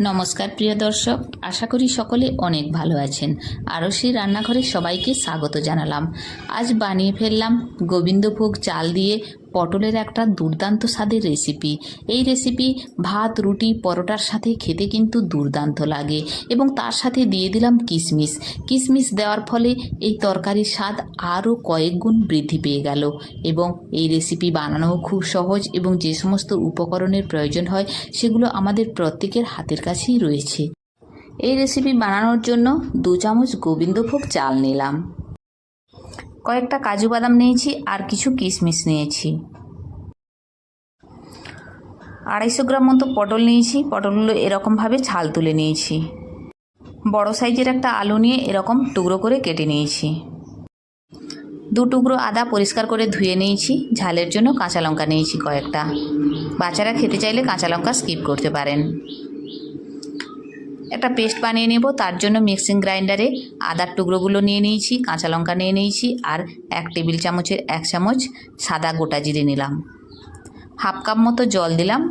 নমস্কার, প্রিয় দর্শক। আশা করি সকলে অনেক ভালো আছেন। আরও সেই রান্নাঘরে সবাইকে স্বাগত জানালাম। আজ বানিয়ে ফেললাম গোবিন্দভোগ চাল দিয়ে পটলের একটা দুর্দান্ত স্বাদের রেসিপি এই রেসিপি ভাত, রুটি, পরোটার সাথে খেতে কিন্তু দুর্দান্ত লাগে এবং তার সাথে দিয়ে দিলাম কিশমিশ কিশমিশ দেওয়ার ফলে এই তরকারির স্বাদ আরও কয়েক গুণ বৃদ্ধি পেয়ে গেল এবং এই রেসিপি বানানোও খুব সহজ এবং যে সমস্ত উপকরণের প্রয়োজন হয় সেগুলো আমাদের প্রত্যেকের হাতের কাছেই রয়েছে। এই রেসিপি বানানোর জন্য দু চামচ গোবিন্দভোগ চাল নিলাম। কয়েকটা কাজু বাদাম নিয়েছি আর কিছু কিশমিশ নিয়েছি। আড়াইশো গ্রাম মতো পটল নিয়েছি। পটলগুলো এরকমভাবে ছাল তুলে নিয়েছি। বড় সাইজের একটা আলু নিয়ে এরকম টুকরো করে কেটে নিয়েছি। দু টুকরো আদা পরিষ্কার করে ধুয়ে নিয়েছি। ঝালের জন্য কাঁচা লঙ্কা নিয়েছি কয়েকটা। বাচ্চারা খেতে চাইলে কাঁচা লঙ্কা স্কিপ করতে পারেন। একটা পেস্ট বানিয়ে নেব। তার জন্য মিক্সিং গ্রাইন্ডারে আদার টুকরোগুলো নিয়ে নিয়েছি, কাঁচা লঙ্কা নিয়ে নিয়েছি আর এক টেবিল চামচের এক চামচ সাদা গোটা জিরে নিলাম। হাফ কাপ মতো জল দিলাম।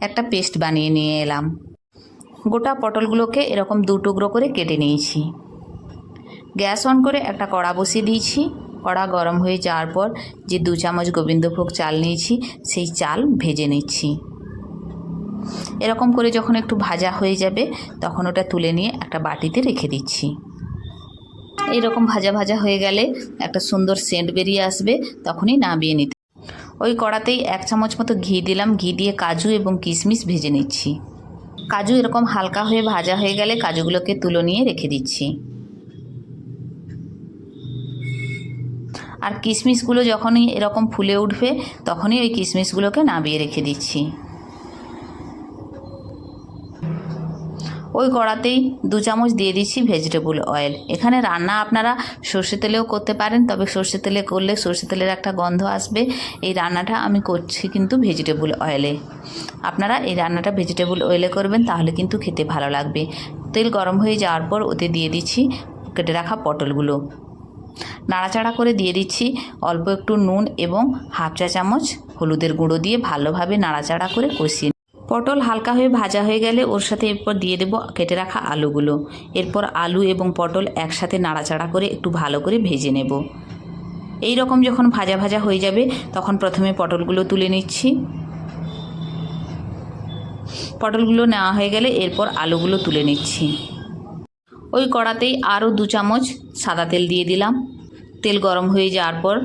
একটা পেস্ট বানিয়ে নিয়ে এলাম। গোটা পটলগুলোকে এরকম দু টুকরো করে কেটে নিয়েছি। গ্যাস অন করে একটা কড়া বসিয়ে দিয়েছি। কড়া গরম হয়ে যাওয়ার পর যে দু চামচ গোবিন্দভোগ চাল নিয়েছি, সেই চাল ভেজে নিচ্ছি। এরকম করে যখন একটু ভাজা হয়ে যাবে, তখন ওটা তুলে নিয়ে একটা বাটিতে রেখে দিচ্ছি। এইরকম ভাজা ভাজা হয়ে গেলে একটা সুন্দর সেন্ট বেরিয়ে আসবে, তখনই নামিয়ে নিতে ওই কড়াতেই এক চামচ মতো ঘি দিলাম। ঘি দিয়ে কাজু এবং কিশমিশ ভেজে নিচ্ছি। কাজু এরকম হালকা হয়ে ভাজা হয়ে গেলে কাজুগুলোকে তুলো নিয়ে রেখে দিচ্ছি। আর কিশমিশগুলো যখনই এরকম ফুলে উঠবে, তখনই ওই কিশমিশগুলোকে নামিয়ে রেখে দিচ্ছি। ওই কড়াতেই দু চামচ দিয়ে দিচ্ছি ভেজিটেবল অয়েল এখানে রান্না আপনারা সর্ষে তেলেও করতে পারেন, তবে সর্ষে তেলে করলে সর্ষে তেলের একটা গন্ধ আসবে। এই রান্নাটা আমি করছি কিন্তু ভেজিটেবল অয়েলে আপনারা এই রান্নাটা ভেজিটেবল অয়েলে করবেন, তাহলে কিন্তু খেতে ভালো লাগবে। তেল গরম হয়ে যাওয়ার পর ওতে দিয়ে দিচ্ছি কেটে রাখা পটলগুলো। নাড়াচাড়া করে দিয়ে দিচ্ছি অল্প একটু নুন এবং হাফ চা চামচ হলুদের গুঁড়ো দিয়ে ভালোভাবে নাড়াচাড়া করে কষিয়ে পটল হালকা হয়ে ভাজা হয়ে গেলে ওর সাথে এরপর দিয়ে দেবো কেটে রাখা আলুগুলো। এরপর আলু এবং পটল একসাথে নাড়াচাড়া করে একটু ভালো করে ভেজে নেব। এই রকম যখন ভাজা ভাজা হয়ে যাবে, তখন প্রথমে পটলগুলো তুলে নিচ্ছি। পটলগুলো নেওয়া হয়ে গেলে এরপর আলুগুলো তুলে নিচ্ছি। ওই কড়াতেই আরও দু চামচ সাদা তেল দিয়ে দিলাম। তেল গরম হয়ে যাওয়ার পর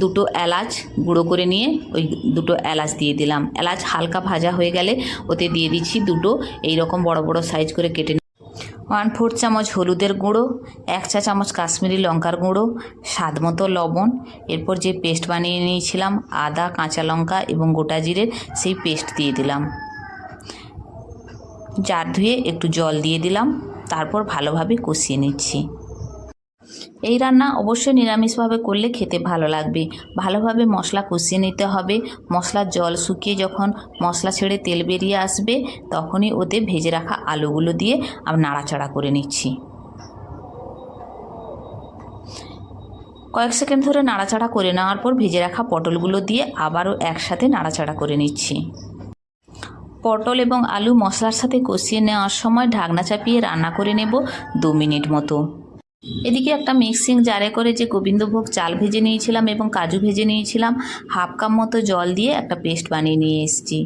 দুটো এলাচ গুঁড়ো করে নিয়ে ওই দুটো এলাচ দিয়ে দিলাম। এলাচ হালকা ভাজা হয়ে গেলে ওতে দিয়ে দিচ্ছি দুটো এই রকম বড় বড় সাইজ করে কেটে ওয়ান ফোর চামচ হলুদের গুঁড়ো, এক চা চামচ কাশ্মীরি লঙ্কার গুঁড়ো, স্বাদ মতো লবণ, এরপর যে পেস্ট বানিয়ে নিয়েছিলাম আদা, কাঁচা লঙ্কা এবং গোটা জিরের সেই পেস্ট দিয়ে দিলাম। জার ধুয়ে একটু জল দিয়ে দিলাম, তারপর ভালোভাবে কষিয়ে নিচ্ছি। এই রান্না অবশ্যই নিরামিষভাবে করলে খেতে ভালো লাগবে। ভালোভাবে মশলা কষিয়ে নিতে হবে। মশলার জল শুকিয়ে যখন মশলা ছেড়ে তেল বেরিয়ে আসবে, তখনই ওতে ভেজে রাখা আলুগুলো দিয়ে আমি নাড়াচাড়া করে নিচ্ছি। কয়েক সেকেন্ড ধরে নাড়াচাড়া করে নেওয়ার পর ভেজে রাখা পটলগুলো দিয়ে আবারও একসাথে নাড়াচাড়া করে নিচ্ছি। পটল এবং আলু মশলার সাথে কষিয়ে নেওয়ার সময় ঢাকনা চাপিয়ে রান্না করে নেব দু মিনিট মতো। এদিকে একটা মিক্সিং জারে করে যে গোবিন্দভোগ চাল ভেজে নিয়েছিলাম এবং কাজু ভেজে নিয়েছিলাম, হাফ কাপ মতো জল দিয়ে একটা পেস্ট বানিয়ে নিয়ে এসেছি।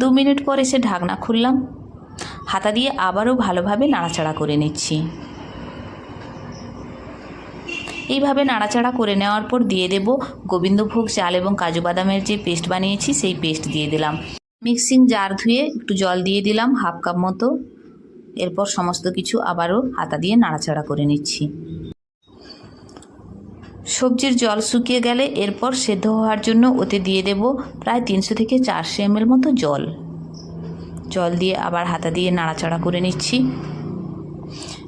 দু মিনিট পর এসে ঢাকনা খুললাম। হাতা দিয়ে আবারও ভালোভাবে নাড়াচাড়া করে নিচ্ছি। এইভাবে নাড়াচাড়া করে নেওয়ার পর দিয়ে দেব গোবিন্দভোগ চাল এবং কাজু বাদামের যে পেস্ট বানিয়েছি, সেই পেস্ট দিয়ে দিলাম। মিক্সিং জার ধুয়ে একটু জল দিয়ে দিলাম, হাফ কাপ মতো। এরপর সমস্ত কিছু আবারও হাতা দিয়ে নাড়াচাড়া করে নিচ্ছি। সবজির জল শুকিয়ে গেলে এরপর সেদ্ধ হওয়ার জন্য ওতে দিয়ে দেব প্রায় তিনশো থেকে চারশো এমএল মতো জল। জল দিয়ে আবার হাতা দিয়ে নাড়াচাড়া করে নিচ্ছি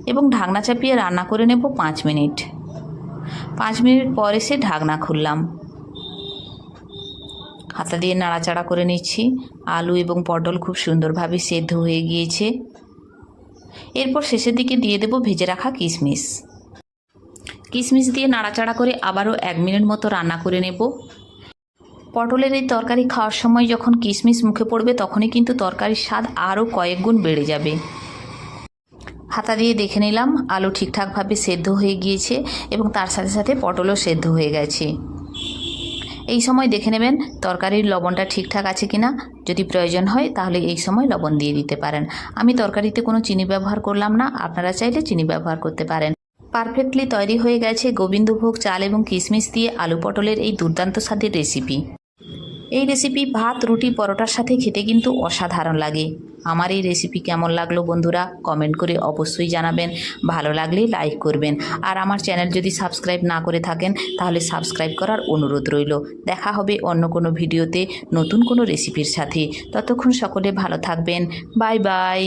এবং ঢাকনা চাপিয়ে রান্না করে নেব পাঁচ মিনিট। পাঁচ মিনিট পর এসে ঢাকনা খুললাম। হাতা দিয়ে নাড়াচাড়া করে নিচ্ছি। আলু এবং পটল খুব সুন্দরভাবে সেদ্ধ হয়ে গিয়েছে। এরপর শেষের দিকে দিয়ে দেব ভেজে রাখা কিশমিশ। কিশমিশ দিয়ে নাড়াচাড়া করে আবারও এক মিনিট মতো রান্না করে নেব। পটলের এই তরকারি খাওয়ার সময় যখন কিশমিশ মুখে পড়বে, তখনই কিন্তু তরকারির স্বাদ আরও কয়েক গুণ বেড়ে যাবে। হাতা দিয়ে দেখে নিলাম আলু ঠিকঠাকভাবে সেদ্ধ হয়ে গিয়েছে এবং তার সাথে সাথে পটলও সেদ্ধ হয়ে গেছে। এই সময় দেখে নেবেন তরকারির লবণটা ঠিকঠাক আছে কি না যদি প্রয়োজন হয়, তাহলে এই সময় লবণ দিয়ে দিতে পারেন। আমি তরকারিতে কোনো চিনি ব্যবহার করলাম না, আপনারা চাইলে চিনি ব্যবহার করতে পারেন। পারফেক্টলি তৈরি হয়ে গেছে গোবিন্দভোগ চাল এবং কিশমিশ দিয়ে আলু পটলের এই দুর্দান্ত স্বাদের রেসিপি। এই রেসিপি ভাত, রুটি, পরোটার সাথে খেতে কিন্তু অসাধারণ লাগে। আমার এই রেসিপি কেমন লাগল বন্ধুরা কমেন্ট করে অবশ্যই জানাবেন। ভালো লাগলে লাইক করবেন। আর আমার চ্যানেল যদি সাবস্ক্রাইব না করে থাকেন, তাহলে সাবস্ক্রাইব করার অনুরোধ রইল। দেখা হবে অন্য কোনো ভিডিওতে নতুন কোনো রেসিপির সাথে। ততক্ষণ সকলে ভালো থাকবেন। Bye bye